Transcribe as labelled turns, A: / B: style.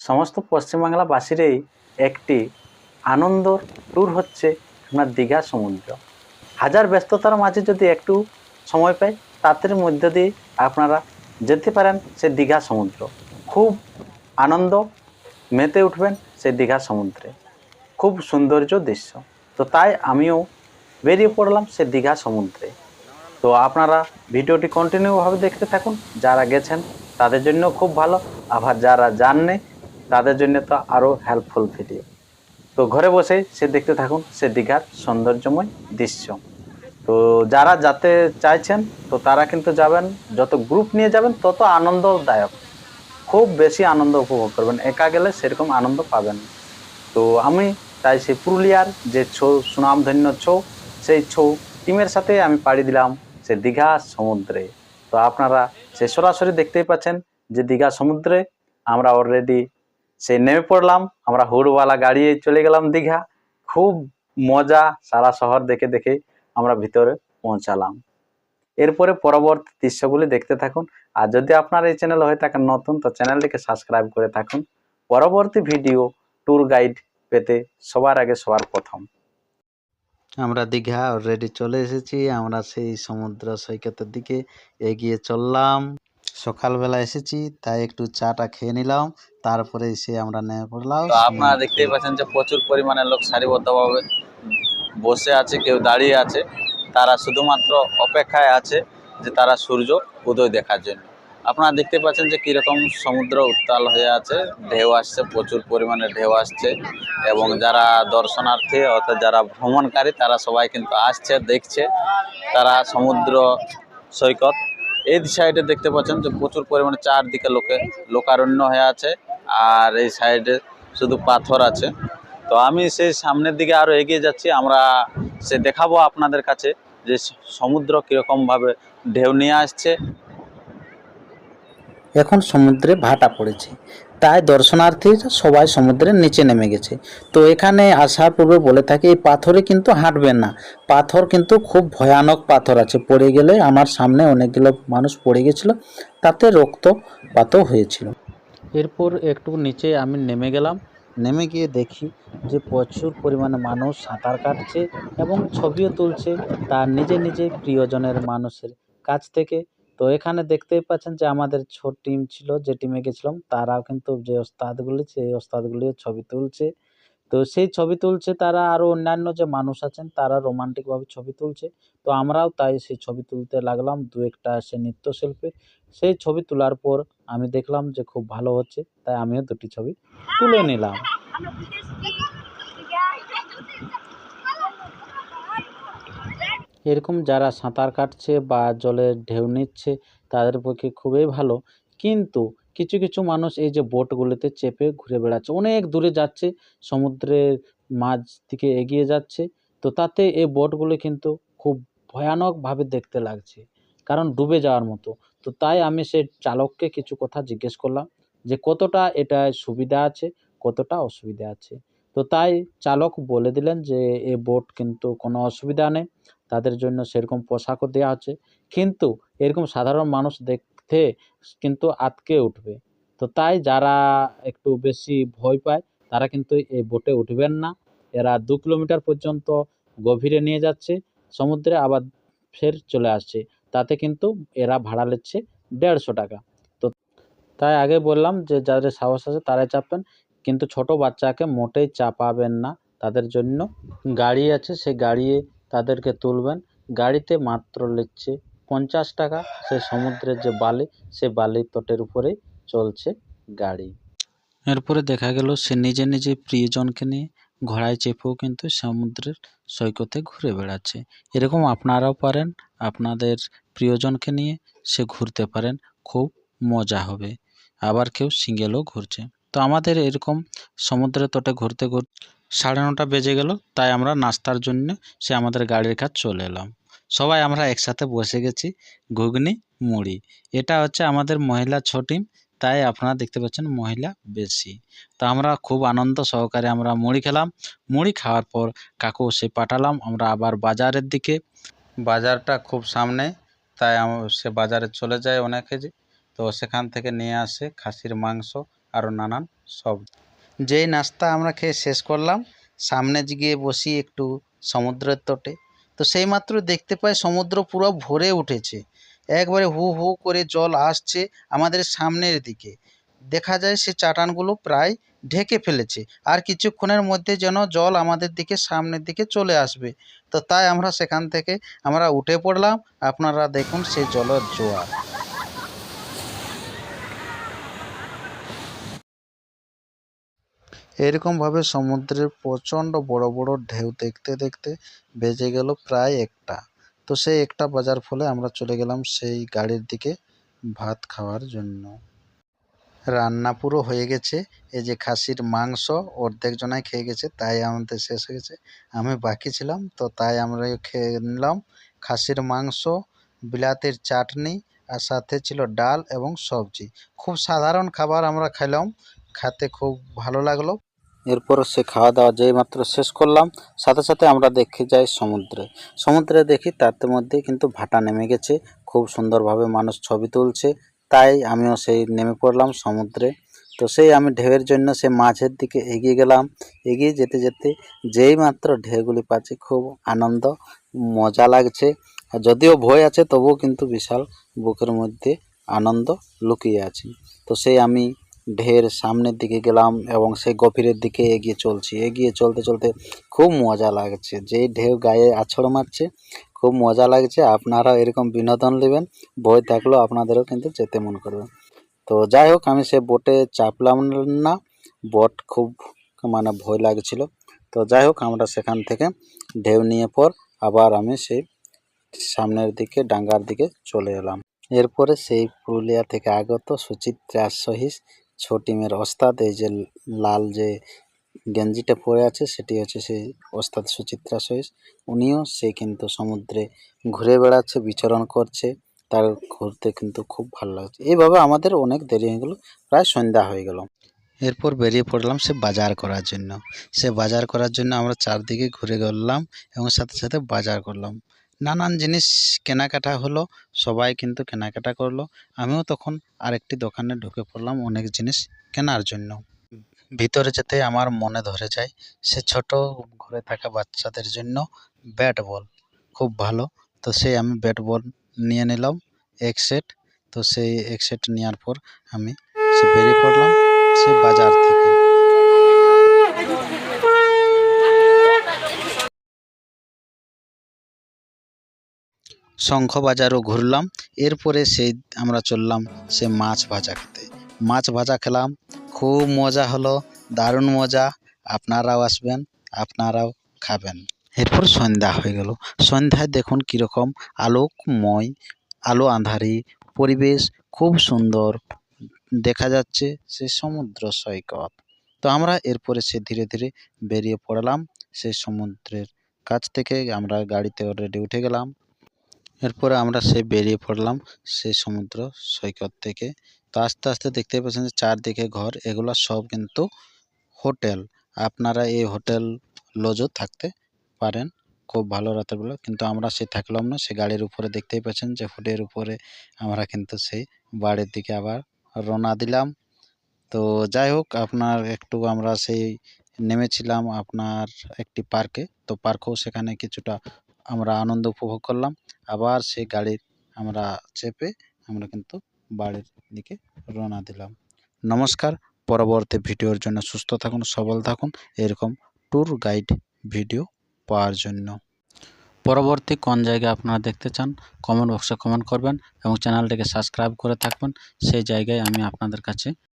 A: সমস্ত পশ্চিমবাংলাবাসীরই একটি আনন্দ ট্যুর হচ্ছে আপনার দীঘা সমুদ্র। হাজার ব্যস্ততার মাঝে যদি একটু সময় পাই তাদের মধ্যে দিয়ে আপনারা যেতে পারেন সে দীঘা সমুদ্র। খুব আনন্দ মেতে উঠবেন সে দীঘা সমুদ্রে। খুব সৌন্দর্য দৃশ্য। তো তাই আমিও বেরিয়ে পড়লাম সে দীঘা সমুদ্রে। তো আপনারা ভিডিওটি কন্টিনিউভাবে দেখতে থাকুন। যারা গেছেন, তাদের জন্য খুব ভালো। আবার যারা যাননি, তাদের জন্য তো আরও হেল্পফুল ভিডিও তো ঘরে বসেই সে দেখতে থাকুন, সে দীঘার সৌন্দর্যময় দৃশ্য। তো যারা যেতে চাইছেন, তো তারা কিন্তু যাবেন, যত গ্রুপ নিয়ে যাবেন, তত আনন্দদায়ক। খুব বেশি আনন্দ উপভোগ করবেন। একা গেলে সেরকম আনন্দ পাবেন। তো আমি তাই সেই পুরুলিয়ার যে ছৌ, সুনামধন্য ছৌ, সেই ছৌ টিমের সাথে আমি পাড়ি দিলাম। সে দীঘা সমুদ্রে। তো আপনারা সে সরাসরি দেখতেই পাচ্ছেন যে দীঘা সমুদ্রে আমরা অলরেডি সে নেমে পড়লাম, আমরা হুড়ওয়ালা গাড়িয়ে চলে গেলাম দীঘা। খুব মজা সারা শহর দেখে দেখে আমরা ভিতরে পৌঁছালাম। এরপরে পরবর্তী দৃশ্যগুলি দেখতে থাকুন। আর যদি আপনার এই চ্যানেল হয়ে থাকেন নতুন, তো চ্যানেলটিকে সাবস্ক্রাইব করে থাকুন। পরবর্তী ভিডিও ট্যুর গাইড পেতে সবার আগে সবার প্রথম। আমরা দীঘা অলরেডি চলে এসেছি, আমরা সেই সমুদ্র সৈকতের দিকে এগিয়ে চললাম। সকালবেলা এসেছি, তাই একটু চাটা খেয়ে নিলাম, তারপরে এসে আমরা নেমে পড়লাম।
B: আপনারা দেখতেই পাচ্ছেন যে প্রচুর পরিমাণে লোক সারিবদ্ধভাবে বসে আছে, কেউ দাঁড়িয়ে আছে। তারা শুধুমাত্র অপেক্ষায় আছে যে তারা সূর্য উদয় দেখার জন্য। আপনারা দেখতে পাচ্ছেন যে কীরকম সমুদ্র উত্তাল হয়ে আছে, ঢেউ আসছে, প্রচুর পরিমাণে ঢেউ আসছে, এবং যারা দর্শনার্থী অর্থাৎ যারা ভ্রমণকারী, তারা সবাই কিন্তু আসছে, দেখছে, তারা সমুদ্র সৈকত। এই সাইডে দেখতে পাচ্ছেন যে প্রচুর পরিমাণে চারদিকে লোকে লোকারণ্য হয়ে আছে, আর এই সাইডে শুধু পাথর আছে। তো আমি সেই সামনের দিকে আরও এগিয়ে যাচ্ছি, আমরা সে দেখাবো আপনাদের কাছে যে সমুদ্র কীরকমভাবে ঢেউ নিয়ে আসছে
C: এখন সমুদ্রে ভাটা পড়েছে। তাই দর্শনার্থীরা সবাই সমুদ্রের নিচে নেমে গেছে। তো এখানে আসার পূর্বে বলে থাকে, এই পাথরে কিন্তু হাঁটবেন না। পাথর কিন্তু খুব ভয়ানক পাথর আছে। পড়ে গেলে আমার সামনে অনেকগুলো মানুষ পড়ে গেছিল। তাতে রক্তপাতও হয়েছিল। এরপর একটু নিচে আমি নেমে গেলাম। নেমে গিয়ে দেখি যে প্রচুর পরিমাণে মানুষ সাঁতার কাটছে এবং ছবিও তুলছে তার নিজে নিজে প্রিয়জনের মানুষের কাছ থেকে। তো এখানে দেখতেই পাচ্ছেন যে আমাদের ছোট টিম ছিল, যে টিমে গেছিলাম, তারাও কিন্তু যে ওস্তাদগুলি, সেই ওস্তাদগুলিও ছবি তুলছে। তো সেই ছবি তুলছে তারা, আরও অন্যান্য যে মানুষ আছেন, তারা রোমান্টিকভাবে ছবি তুলছে। তো আমরাও তাই সেই ছবি তুলতে লাগলাম, দু একটা সে নৃত্যশিল্পী। সেই ছবি তোলার পর আমি দেখলাম যে খুব ভালো হচ্ছে, তাই আমিও দুটি ছবি তুলে নিলাম। এরকম যারা সাঁতার কাটছে বা জলের ঢেউ নিচ্ছে, তাদের পক্ষে খুবই ভালো। কিন্তু কিছু কিছু মানুষ এই যে বোটগুলিতে চেপে ঘুরে বেড়াচ্ছে, অনেক দূরে যাচ্ছে, সমুদ্রের মাঝ দিকে এগিয়ে যাচ্ছে। তো তাতে এই বোটগুলি কিন্তু খুব ভয়ানকভাবে দেখতে লাগছে, কারণ ডুবে যাওয়ার মতো। তো তাই আমি সেই চালককে কিছু কথা জিজ্ঞেস করলাম যে, কতটা এটায় সুবিধা আছে? কতটা অসুবিধা আছে? তো তাই চালক বলে দিলেন যে, এ বোট কিন্তু কোনো অসুবিধা নেই। তাদের জন্য সেরকম পোশাকও দেওয়া আছে। কিন্তু এরকম সাধারণ মানুষ দেখতে কিন্তু আটকে উঠবে। তো তাই যারা একটু বেশি ভয় পায়, তারা কিন্তু এই বোটে উঠবেন না। এরা দু কিলোমিটার পর্যন্ত গভীরে নিয়ে যাচ্ছে, সমুদ্রে আবার ফের চলে আসছে। তাতে কিন্তু এরা ভাড়া নিচ্ছে দেড়শো টাকা। তো তাই আগে বললাম যে, যাদের সাহস আছে তারাই চাপবেন। কিন্তু ছোট বাচ্চাকে মোটেই চাপাবেন না। তাদের জন্য গাড়ি আছে, সেই গাড়িয়ে তাদেরকে তুলবেন। গাড়িতে মাত্র নিচ্ছে পঞ্চাশ টাকা। সে সমুদ্রের যে বালি, সে বালির তটের উপরেই চলছে গাড়ি। এরপরে দেখা গেল সে নিজে নিজে প্রিয়জনকে নিয়ে ঘোড়ায় চেপেও কিন্তু সমুদ্রের সৈকতে ঘুরে বেড়াচ্ছে। এরকম আপনারাও পারেন, আপনাদের প্রিয়জনকে নিয়ে সে ঘুরতে পারেন, খুব মজা হবে। আবার কেউ সিঙ্গেলও ঘুরছে। তো আমাদের এরকম সমুদ্রের তটে ঘুরতে ঘুরতে সাড়ে নটা বেজে গেল, তাই আমরা নাস্তার জন্য সে আমাদের গাড়ির কাছে চলে এলাম। সবাই আমরা একসাথে বসে গেছি, ঘুগনি, মুড়ি। এটা হচ্ছে আমাদের মহিলা ছ টিম তাই আপনারা দেখতে পাচ্ছেন মহিলা বেশি। তো আমরা খুব আনন্দ সহকারে আমরা মুড়ি খেলাম। মুড়ি খাওয়ার পর কাকু সে পাঠালাম, আমরা আবার বাজারের দিকে। বাজারটা খুব সামনে, তাই সে বাজারে চলে যায় অনেকে তো সেখান থেকে নিয়ে আসে খাসির মাংস, আরও নানান সব। যেই নাস্তা আমরা খেয়ে শেষ করলাম, সামনে গিয়ে বসি একটু সমুদ্রের তটে। তো সেই মাত্র দেখতে পাই সমুদ্র পুরো ভরে উঠেছে। একবারে হু হু করে জল আসছে আমাদের সামনের দিকে। দেখা যায় সে চাটানগুলো প্রায় ঢেকে ফেলেছে, আর কিছুক্ষণের মধ্যে যেন জল আমাদের দিকে সামনের দিকে চলে আসবে। তো তাই আমরা সেখান থেকে আমরা উঠে পড়লাম। আপনারা দেখুন সেই জলের জোয়ার। এরকমভাবে সমুদ্রের প্রচণ্ড বড় বড় ঢেউ দেখতে দেখতে বেজে গেল প্রায় একটা। তো সেই একটা বাজার ফলে আমরা চলে গেলাম সেই গাড়ির দিকে ভাত খাওয়ার জন্য। রান্না পুরো হয়ে গেছে। এই যে খাসির মাংস অর্ধেক জনাই খেয়ে গেছে, তাই আমাদের শেষ হয়ে গেছে। আমি বাকি ছিলাম, তো তাই আমরা খেয়ে নিলাম খাসির মাংস, বিলাতির চাটনি আর সাথে ছিল ডাল এবং সবজি। খুব সাধারণ খাবার আমরা খেলাম খেতে খুব ভালো লাগল। এরপর সে খাওয়া দাওয়া যেই মাত্র শেষ করলাম, সাথে সাথে আমরা দেখে যাই সমুদ্রে। সমুদ্রে দেখি তার মধ্যে কিন্তু ভাটা নেমে গেছে, খুব সুন্দরভাবে মানুষ ছবি তুলছে, তাই আমিও সেই নেমে পড়লাম সমুদ্রে। তো সেই আমি ঢেউয়ের জন্য সে মাঝের দিকে এগিয়ে গেলাম, এগিয়ে যেতে যেতে যেই মাত্র ঢেউগুলি পাচ্ছি খুব আনন্দ, মজা লাগছে। যদিও ভয় আছে, তবুও কিন্তু বিশাল বুকের মধ্যে আনন্দ লুকিয়ে আছে। তো সেই আমি ঢের সামনের দিকে গেলাম এবং সেই গভীরের দিকে এগিয়ে চলছি। এগিয়ে চলতে চলতে খুব মজা লাগছে। যেই ঢেউ গায়ে আছড় মারছে, খুব মজা লাগছে। আপনারাও এরকম বিনোদন নেবেন ভয় থাকলেও আপনাদেরও কিন্তু যেতে মন করবে। তো যাই হোক, আমি সে বোটে চাপলাম না, বোট খুব মানে ভয় লাগছিল। তো যাই হোক, আমরা সেখান থেকে ঢেউ নিয়ে পর আবার আমি সেই সামনের দিকে, ডাঙ্গার দিকে চলে এলাম। এরপরে সেই পুরুলিয়া থেকে আগত সুচিত্রা সহিস ছোটিমের ওস্তাদ, এই যে লাল যে গেঞ্জিটা পরে আছে, সেটি হচ্ছে সেই ওস্তাদ সুচিত্রা সহিস উনিও সে কিন্তু সমুদ্রে ঘুরে বেড়াচ্ছে, বিচরণ করছে। তার ঘুরতে কিন্তু খুব ভালো লাগছে। এইভাবে আমাদের অনেক দেরি হয়ে গেলো, প্রায় সন্ধ্যা হয়ে গেল। এরপর বেরিয়ে পড়লাম সে বাজার করার জন্য। সে বাজার করার জন্য আমরা চারদিকে ঘুরে গেলাম এবং সাথে সাথে বাজার করলাম। নানান জিনিস কেনাকাটা হলো, সবাই কিন্তু কেনাকাটা করল। আমিও তখন আরেকটি দোকানে ঢুকে পড়লাম অনেক জিনিস কেনার জন্য। ভিতরে যেতে আমার মনে ধরে যায়, সে ছোট ঘরে থাকা বাচ্চাদের জন্য ব্যাট বল খুব ভালো। তো সেই আমি ব্যাট বল নিয়ে নিলাম, এক সেট। তো সেই এক সেট নেওয়ার পর আমি সে বেরিয়ে পড়লাম, সে বাজার থেকে। শঙ্খ বাজারও ঘুরলাম। এরপরে সেই আমরা চললাম সে মাছ ভাজা খেতে। মাছ ভাজা খেলাম, খুব মজা হলো, দারুণ মজা। আপনারাও আসবেন, আপনারাও খাবেন। এরপর সন্ধ্যা হয়ে গেল। সন্ধ্যায় দেখুন কীরকম আলোকময় আলো আঁধারি পরিবেশ, খুব সুন্দর দেখা যাচ্ছে সে সমুদ্র সৈকত। তো আমরা এরপরে সে ধীরে ধীরে বেরিয়ে পড়লাম সে সমুদ্রের কাছ থেকে। আমরা গাড়িতে অলরেডি উঠে গেলাম। এরপরে আমরা সে বেরিয়ে পড়লাম সেই সমুদ্র সৈকত থেকে। তো আস্তে আস্তে দেখতে পাচ্ছেন যে চারদিকে ঘর, এগুলো সব কিন্তু হোটেল। আপনারা এই হোটেল লজও থাকতে পারেন, খুব ভালো রাতের বেলা। কিন্তু আমরা সে থাকলাম না সে গাড়ির উপরে দেখতেই পাচ্ছেন যে হুডের উপরে আমরা কিন্তু সেই বাড়ির দিকে আবার রওনা দিলাম। তো যাই হোক, আপনার একটু আমরা সেই নেমেছিলাম আপনার একটি পার্কে। তো পার্কেও সেখানে কিছুটা আমরা আনন্দ উপভোগ করলাম। আবার সেই গাড়ির আমরা চেপে আমরা কিন্তু বাড়ির দিকে রওনা দিলাম। নমস্কার, পরবর্তী ভিডিওর জন্য সুস্থ থাকুন, সবল থাকুন। এরকম ট্যুর গাইড ভিডিও পাওয়ার জন্য। পরবর্তী কোন জায়গায় আপনারা দেখতে চান কমেন্ট বক্সে কমেন্ট করবেন এবং চ্যানেলটিকে সাবস্ক্রাইব করে থাকবেন। সেই জায়গায় আমি আপনাদের কাছে